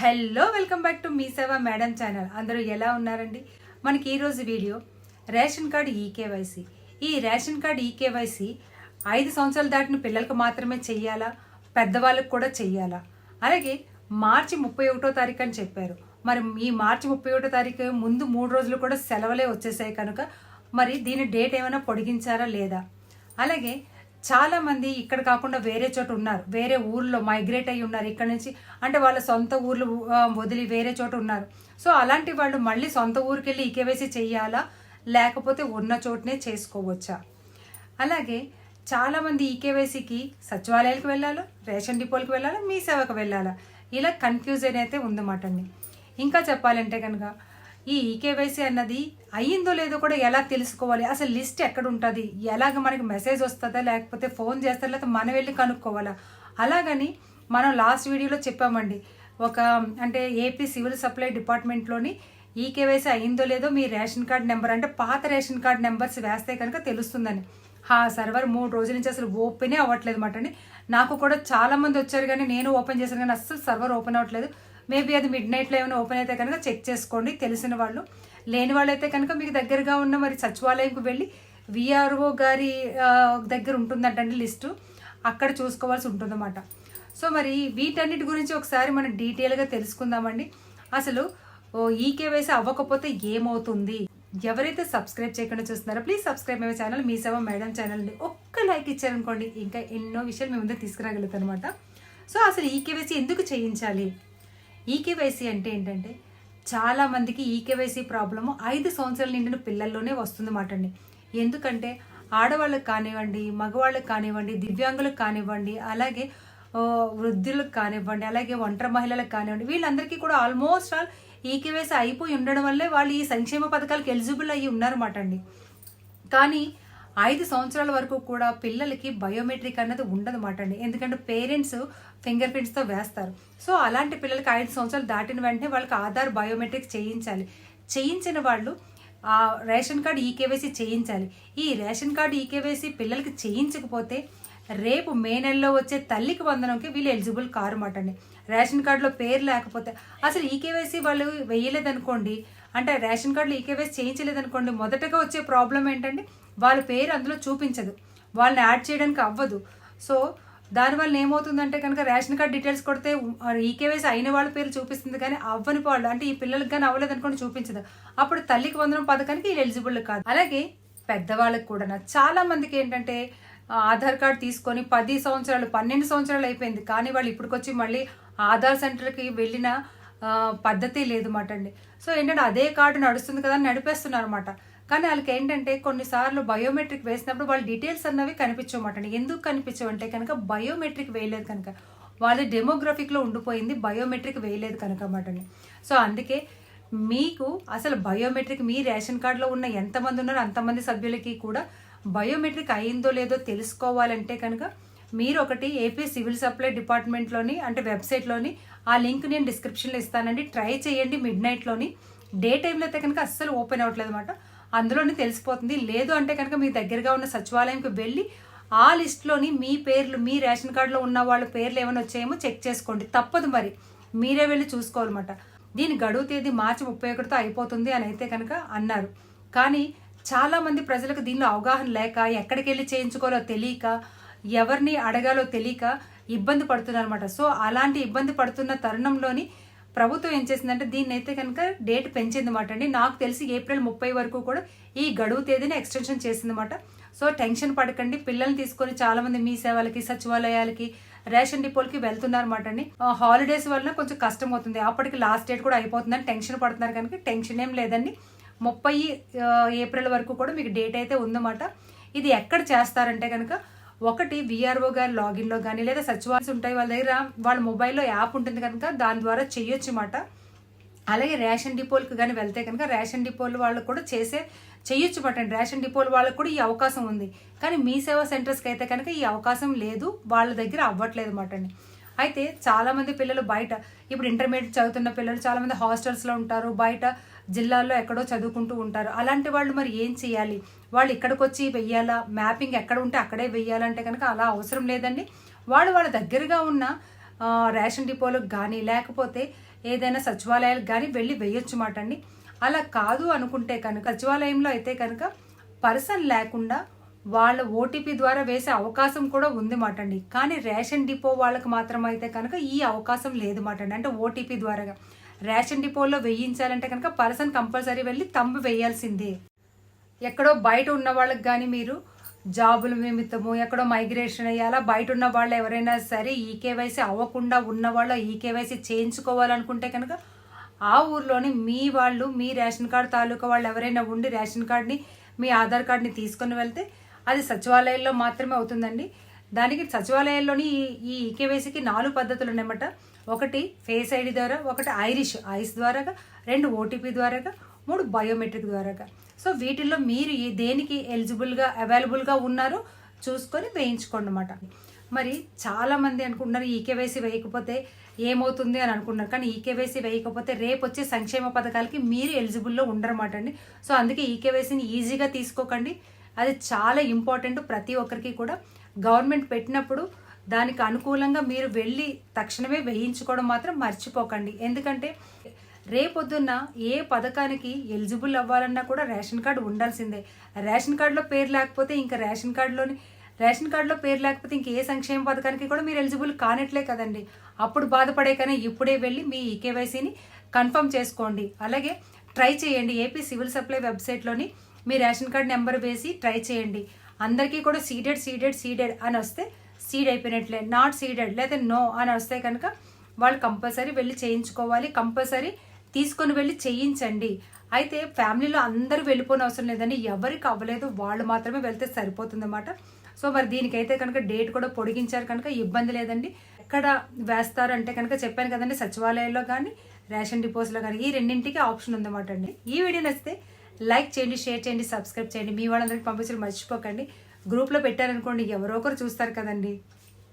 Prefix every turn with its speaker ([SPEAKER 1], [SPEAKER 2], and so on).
[SPEAKER 1] hello welcome back to మీ Seva madam channel అందరూ ఎలా ఉన్నారండి మనకి ఈరోజు వీడియో రేషన్ కార్డు ఈకేవైసీ ఈ రేషన్ కార్డు ఈకేవైసీ ఐదు సంవత్సరాలు దాటిన పిల్లలకు మాత్రమే చెయ్యాలా పెద్దవాళ్ళకు కూడా చెయ్యాలా అలాగే మార్చి ముప్పై ఒకటో తారీఖు అని చెప్పారు మరి ఈ మార్చి ముప్పై ఒకటో తారీఖు ముందు మూడు రోజులు కూడా సెలవులే వచ్చేసాయి కనుక మరి దీని డేట్ ఏమైనా పొడిగించారా లేదా అలాగే చాలామంది ఇక్కడ కాకుండా వేరే చోట ఉన్నారు వేరే ఊర్లో మైగ్రేట్ అయ్యి ఉన్నారు ఇక్కడ నుంచి అంటే వాళ్ళ సొంత ఊర్లు వదిలి వేరే చోట ఉన్నారు సో అలాంటి వాళ్ళు మళ్ళీ సొంత ఊరికి వెళ్ళి ఈకేవైసీ చేయాలా లేకపోతే ఉన్న చోటనే చేసుకోవచ్చా అలాగే చాలామంది ఈకేవైసీకి సచివాలయాలకు వెళ్ళాలా రేషన్ డిపోలకు వెళ్ళాలా మీ సేవకు వెళ్ళాలా ఇలా కన్ఫ్యూజన్ అయితే ఉందన్నమాట అండి ఇంకా చెప్పాలంటే కనుక ఈ ఈకేవైసీ e అన్నది అయ్యిందో లేదో కూడా ఎలా తెలుసుకోవాలి అసలు లిస్ట్ ఎక్కడ ఉంటుంది ఎలాగ మనకి మెసేజ్ వస్తుందా లేకపోతే ఫోన్ చేస్తారా లేకపోతే మనం వెళ్ళి కనుక్కోవాలా అలాగని మనం లాస్ట్ వీడియోలో చెప్పామండి ఒక అంటే ఏపీ సివిల్ సప్లై డిపార్ట్మెంట్లోని ఈకేవైసీ e అయ్యిందో లేదో మీ రేషన్ కార్డ్ నెంబర్ అంటే పాత రేషన్ కార్డ్ నెంబర్స్ వేస్తే కనుక తెలుస్తుందని ఆ సర్వర్ మూడు రోజుల నుంచి అసలు ఓపెనే అవ్వట్లేదు మాట అండి నాకు కూడా చాలామంది వచ్చారు కానీ నేను ఓపెన్ చేశాను కానీ అస్సలు సర్వర్ ఓపెన్ అవ్వట్లేదు మేబీ అది మిడ్ నైట్లో ఏమైనా ఓపెన్ అయితే కనుక చెక్ చేసుకోండి తెలిసిన వాళ్ళు లేని వాళ్ళైతే కనుక మీకు దగ్గరగా ఉన్న మరి సచివాలయంకు వెళ్ళి విఆర్ఓ గారి దగ్గర ఉంటుందంటే లిస్టు అక్కడ చూసుకోవాల్సి ఉంటుందన్నమాట సో మరి వీటన్నిటి గురించి ఒకసారి మనం డీటెయిల్గా తెలుసుకుందామండి అసలు ఈకేవైసీ e అవ్వకపోతే ఏమవుతుంది ఎవరైతే సబ్స్క్రైబ్ చేయకుండా చూస్తున్నారో ప్లీజ్ సబ్స్క్రైబ్ మై ఛానల్ మీ సేవ మేడం ఛానల్ అండి ఒక్క లైక్ ఇచ్చారనుకోండి ఇంకా ఎన్నో విషయాలు మీ ముందు తీసుకురాగలుగుతాం అనమాట సో అసలు ఈకేవైసీ e ఎందుకు చేయించాలి ఈకేవైసీ అంటే ఏంటంటే చాలామందికి ఈకేవైసీ ప్రాబ్లము ఐదు సంవత్సరాల నిండిన పిల్లల్లోనే వస్తుంది మాట అండి ఎందుకంటే ఆడవాళ్ళకి కానివ్వండి మగవాళ్ళకు కానివ్వండి దివ్యాంగులకు కానివ్వండి అలాగే వృద్ధులకు కానివ్వండి అలాగే ఒంటరి మహిళలకు కానివ్వండి వీళ్ళందరికీ కూడా ఆల్మోస్ట్ ఆల్ ఈకేవైసీ అయిపోయి ఉండడం వల్లే వాళ్ళు ఈ సంక్షేమ పథకాలకు ఎలిజిబుల్ అయ్యి ఉన్నారన్నమాట అండి కానీ ఐదు సంవత్సరాల వరకు కూడా పిల్లలకి బయోమెట్రిక్ అన్నది ఉండదు మాట అండి ఎందుకంటే పేరెంట్స్ ఫింగర్ ప్రింట్స్తో వేస్తారు సో అలాంటి పిల్లలకి ఐదు సంవత్సరాలు దాటిన వెంటనే వాళ్ళకి ఆధార్ బయోమెట్రిక్ చేయించాలి చేయించిన వాళ్ళు ఆ రేషన్ కార్డు ఈకేవైసీ చేయించాలి ఈ రేషన్ కార్డు ఈకేవైసీ పిల్లలకి చేయించకపోతే రేపు మే నెలలో వచ్చే తల్లికి వందనంకి వీళ్ళు ఎలిజిబుల్ కారు మాట అండి రేషన్ కార్డులో పేరు లేకపోతే అసలు ఈకేవైసీ వాళ్ళు వేయలేదనుకోండి అంటే రేషన్ కార్డులో ఈకేవైసీ చేయించలేదనుకోండి మొదటగా వచ్చే ప్రాబ్లం ఏంటంటే వాళ్ళ పేరు అందులో చూపించదు వాళ్ళని యాడ్ చేయడానికి అవ్వదు సో దానివల్ల ఏమవుతుందంటే కనుక రేషన్ కార్డ్ డీటెయిల్స్ కొడితే ఈకేవైసీ అయిన వాళ్ళ పేరు చూపిస్తుంది కానీ అవ్వని వాళ్ళు అంటే ఈ పిల్లలకి కానీ అవ్వలేదు అనుకోండి చూపించదు అప్పుడు తల్లికి వందనం పథకానికి ఎలిజిబుల్ కాదు అలాగే పెద్దవాళ్ళకి కూడా చాలా మందికి ఏంటంటే ఆధార్ కార్డ్ తీసుకొని పది సంవత్సరాలు పన్నెండు సంవత్సరాలు అయిపోయింది కానీ వాళ్ళు ఇప్పటికొచ్చి మళ్ళీ ఆధార్ సెంటర్కి వెళ్ళిన పద్ధతి లేదు మాట అండి సో ఏంటంటే అదే కార్డు నడుస్తుంది కదా అని నడిపేస్తున్నారు అనమాట కానీ వాళ్ళకి ఏంటంటే కొన్నిసార్లు బయోమెట్రిక్ వేసినప్పుడు వాళ్ళ డీటెయిల్స్ అన్నవి అండి ఎందుకు కనిపించవంటే కనుక బయోమెట్రిక్ వేయలేదు కనుక వాళ్ళ డెమోగ్రఫిక్లో ఉండిపోయింది బయోమెట్రిక్ వేయలేదు కనుక అన్నమాట సో అందుకే మీకు అసలు బయోమెట్రిక్ మీ రేషన్ కార్డులో ఉన్న ఎంతమంది ఉన్నారో అంతమంది సభ్యులకి కూడా బయోమెట్రిక్ అయిందో లేదో తెలుసుకోవాలంటే కనుక మీరు ఒకటి ఏపీ సివిల్ సప్లై డిపార్ట్మెంట్లోని అంటే వెబ్సైట్లోని ఆ లింక్ నేను డిస్క్రిప్షన్లో ఇస్తానండి ట్రై చేయండి మిడ్ నైట్లోని డే టైంలో అయితే కనుక అస్సలు ఓపెన్ అవ్వట్లేదు అనమాట అందులోనే తెలిసిపోతుంది లేదు అంటే కనుక మీ దగ్గరగా ఉన్న సచివాలయంకి వెళ్ళి ఆ లిస్ట్లోని మీ పేర్లు మీ రేషన్ కార్డులో ఉన్న వాళ్ళ పేర్లు ఏమైనా వచ్చాయేమో చెక్ చేసుకోండి తప్పదు మరి మీరే వెళ్ళి చూసుకోవాలన్నమాట దీని గడువు తేదీ మార్చి ముప్పై ఒకటితో అయిపోతుంది అని అయితే కనుక అన్నారు కానీ చాలా మంది ప్రజలకు దీనిలో అవగాహన లేక ఎక్కడికి వెళ్ళి చేయించుకోవాలో తెలియక ఎవరిని అడగాలో తెలియక ఇబ్బంది పడుతున్నారనమాట సో అలాంటి ఇబ్బంది పడుతున్న తరుణంలోని ప్రభుత్వం ఏం చేసిందంటే దీన్ని అయితే కనుక డేట్ పెంచింది అనమాట అండి నాకు తెలిసి ఏప్రిల్ ముప్పై వరకు కూడా ఈ గడువు తేదీని ఎక్స్టెన్షన్ అనమాట సో టెన్షన్ పడకండి పిల్లల్ని తీసుకొని చాలామంది మీ సేవలకి సచివాలయాలకి రేషన్ డిపోలకి వెళ్తున్నారన్నమాట అండి హాలిడేస్ వల్ల కొంచెం కష్టం అవుతుంది అప్పటికి లాస్ట్ డేట్ కూడా అయిపోతుందని టెన్షన్ పడుతున్నారు కనుక టెన్షన్ ఏం లేదండి ముప్పై ఏప్రిల్ వరకు కూడా మీకు డేట్ అయితే ఉందన్నమాట ఇది ఎక్కడ చేస్తారంటే కనుక ఒకటి విఆర్ఓ గారి లాగిన్లో కానీ లేదా సచివాలయం ఉంటాయి వాళ్ళ దగ్గర వాళ్ళ మొబైల్లో యాప్ ఉంటుంది కనుక దాని ద్వారా చేయొచ్చు అన్నమాట అలాగే రేషన్ డిపోలకు కానీ వెళ్తే కనుక రేషన్ డిపోలు వాళ్ళకు కూడా చేసే చేయొచ్చు పట్టండి రేషన్ డిపోల వాళ్ళకు కూడా ఈ అవకాశం ఉంది కానీ మీ సేవా సెంటర్స్కి అయితే కనుక ఈ అవకాశం లేదు వాళ్ళ దగ్గర అవ్వట్లేదు అన్నమాట అయితే చాలామంది పిల్లలు బయట ఇప్పుడు ఇంటర్మీడియట్ చదువుతున్న పిల్లలు చాలామంది హాస్టల్స్లో ఉంటారు బయట జిల్లాల్లో ఎక్కడో చదువుకుంటూ ఉంటారు అలాంటి వాళ్ళు మరి ఏం చేయాలి వాళ్ళు ఇక్కడికి వచ్చి వెయ్యాలా మ్యాపింగ్ ఎక్కడ ఉంటే అక్కడే వెయ్యాలంటే కనుక అలా అవసరం లేదండి వాళ్ళు వాళ్ళ దగ్గరగా ఉన్న రేషన్ డిపోలకు కానీ లేకపోతే ఏదైనా సచివాలయాలకు కానీ వెళ్ళి వెయ్యొచ్చు మాట అండి అలా కాదు అనుకుంటే కనుక సచివాలయంలో అయితే కనుక పర్సన్ లేకుండా వాళ్ళ ఓటీపీ ద్వారా వేసే అవకాశం కూడా ఉంది మాటండి కానీ రేషన్ డిపో వాళ్ళకి మాత్రం అయితే కనుక ఈ అవకాశం లేదు మాటండి అంటే ఓటీపీ ద్వారా రేషన్ డిపోలో వేయించాలంటే కనుక పర్సన్ కంపల్సరీ వెళ్ళి తమ్ము వేయాల్సిందే ఎక్కడో బయట ఉన్న వాళ్ళకి కానీ మీరు జాబుల నిమిత్తము ఎక్కడో మైగ్రేషన్ అయ్యాలా బయట ఉన్న వాళ్ళు ఎవరైనా సరే ఈ కేవైసీ అవ్వకుండా ఉన్న వాళ్ళు ఈ కేవైసీ చేయించుకోవాలనుకుంటే కనుక ఆ ఊర్లోనే మీ వాళ్ళు మీ రేషన్ కార్డు తాలూకా వాళ్ళు ఎవరైనా ఉండి రేషన్ కార్డ్ని మీ ఆధార్ కార్డ్ని తీసుకుని వెళ్తే అది సచివాలయంలో మాత్రమే అవుతుందండి దానికి సచివాలయంలోని ఈ ఈకేవైసీకి నాలుగు పద్ధతులు ఉన్నాయన్నమాట ఒకటి ఫేస్ ఐడి ద్వారా ఒకటి ఐరిష్ ఐస్ ద్వారాగా రెండు ఓటీపీ ద్వారాగా మూడు బయోమెట్రిక్ ద్వారాగా సో వీటిల్లో మీరు దేనికి ఎలిజిబుల్గా అవైలబుల్గా ఉన్నారో చూసుకొని వేయించుకోండి అన్నమాట మరి చాలామంది అనుకుంటున్నారు ఈకేవైసీ వేయకపోతే ఏమవుతుంది అని అనుకున్నారు కానీ ఈకేవైసీ వేయకపోతే రేపు వచ్చే సంక్షేమ పథకాలకి మీరు ఎలిజిబుల్లో ఉండరు అన్నమాట అండి సో అందుకే ఈకేవైసీని ఈజీగా తీసుకోకండి అది చాలా ఇంపార్టెంట్ ప్రతి ఒక్కరికి కూడా గవర్నమెంట్ పెట్టినప్పుడు దానికి అనుకూలంగా మీరు వెళ్ళి తక్షణమే వేయించుకోవడం మాత్రం మర్చిపోకండి ఎందుకంటే రేపొద్దున్న ఏ పథకానికి ఎలిజిబుల్ అవ్వాలన్నా కూడా రేషన్ కార్డు ఉండాల్సిందే రేషన్ కార్డులో పేరు లేకపోతే ఇంకా రేషన్ కార్డులోని రేషన్ కార్డులో పేరు లేకపోతే ఇంకే సంక్షేమ పథకానికి కూడా మీరు ఎలిజిబుల్ కానట్లే కదండి అప్పుడు బాధపడే కానీ ఇప్పుడే వెళ్ళి మీ ఈకేవైసీని కన్ఫర్మ్ చేసుకోండి అలాగే ట్రై చేయండి ఏపీ సివిల్ సప్లై వెబ్సైట్లోని మీ రేషన్ కార్డ్ నెంబర్ వేసి ట్రై చేయండి అందరికీ కూడా సీడెడ్ సీడెడ్ సీడెడ్ అని వస్తే సీడ్ అయిపోయినట్లే నాట్ సీడెడ్ లేదా నో అని వస్తే కనుక వాళ్ళు కంపల్సరీ వెళ్ళి చేయించుకోవాలి కంపల్సరీ తీసుకొని వెళ్ళి చేయించండి అయితే ఫ్యామిలీలో అందరూ వెళ్ళిపోని అవసరం లేదండి ఎవరికి అవ్వలేదు వాళ్ళు మాత్రమే వెళ్తే సరిపోతుందన్నమాట సో మరి దీనికైతే కనుక డేట్ కూడా పొడిగించారు కనుక ఇబ్బంది లేదండి ఎక్కడ వేస్తారంటే కనుక చెప్పాను కదండి సచివాలయంలో కానీ రేషన్ డిపోస్లో కానీ ఈ రెండింటికి ఆప్షన్ ఉందన్నమాట అండి ఈ వీడియో నచ్చితే లైక్ చేయండి షేర్ చేయండి సబ్స్క్రైబ్ చేయండి మీ వాళ్ళందరికీ పంపించడం మర్చిపోకండి గ్రూప్లో పెట్టారనుకోండి ఎవరో ఒకరు చూస్తారు కదండి